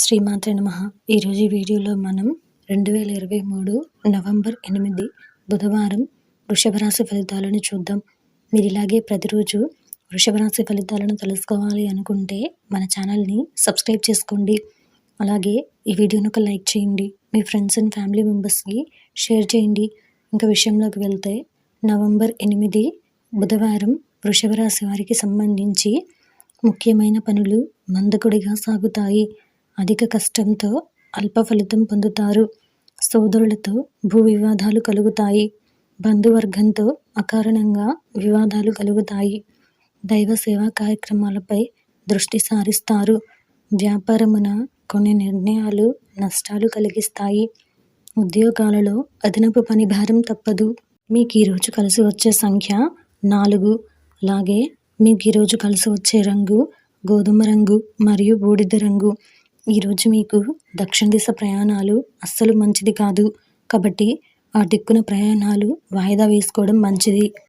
శ్రీమాత్రే నమ. ఈరోజు ఈ వీడియోలో మనం రెండు వేల ఇరవై మూడు నవంబర్ ఎనిమిది బుధవారం వృషభరాశి ఫలితాలను చూద్దాం. మీరు ఇలాగే ప్రతిరోజు వృషభరాశి ఫలితాలను తెలుసుకోవాలి అనుకుంటే మన ఛానల్ని సబ్స్క్రైబ్ చేసుకోండి. అలాగే ఈ వీడియోను ఒక లైక్ చేయండి. మీ ఫ్రెండ్స్ అండ్ ఫ్యామిలీ మెంబర్స్కి షేర్ చేయండి. ఇంకా విషయంలోకి వెళ్తే నవంబర్ ఎనిమిది బుధవారం వృషభరాశి వారికి సంబంధించి ముఖ్యమైన పనులు మందకుడిగా సాగుతాయి. అధిక కష్టంతో అల్ప ఫలితం పొందుతారు. సోదరులతో భూ వివాదాలు కలుగుతాయి. బంధువర్గంతో అకారణంగా వివాదాలు కలుగుతాయి. దైవ సేవా కార్యక్రమాలపై దృష్టి సారిస్తారు. వ్యాపారమున కొన్ని నిర్ణయాలు నష్టాలు కలిగిస్తాయి. ఉద్యోగాలలో అదనపు పని భారం తప్పదు. మీకు ఈరోజు కలిసి వచ్చే సంఖ్య నాలుగు. అలాగే మీకు ఈరోజు కలిసి వచ్చే రంగు గోధుమ రంగు మరియు బూడిద రంగు. ఈరోజు మీకు దక్షిణ దిశ ప్రయాణాలు అస్సలు మంచిది కాదు. కాబట్టి ఆ దిక్కున ప్రయాణాలు వాయిదా వేసుకోవడం మంచిది.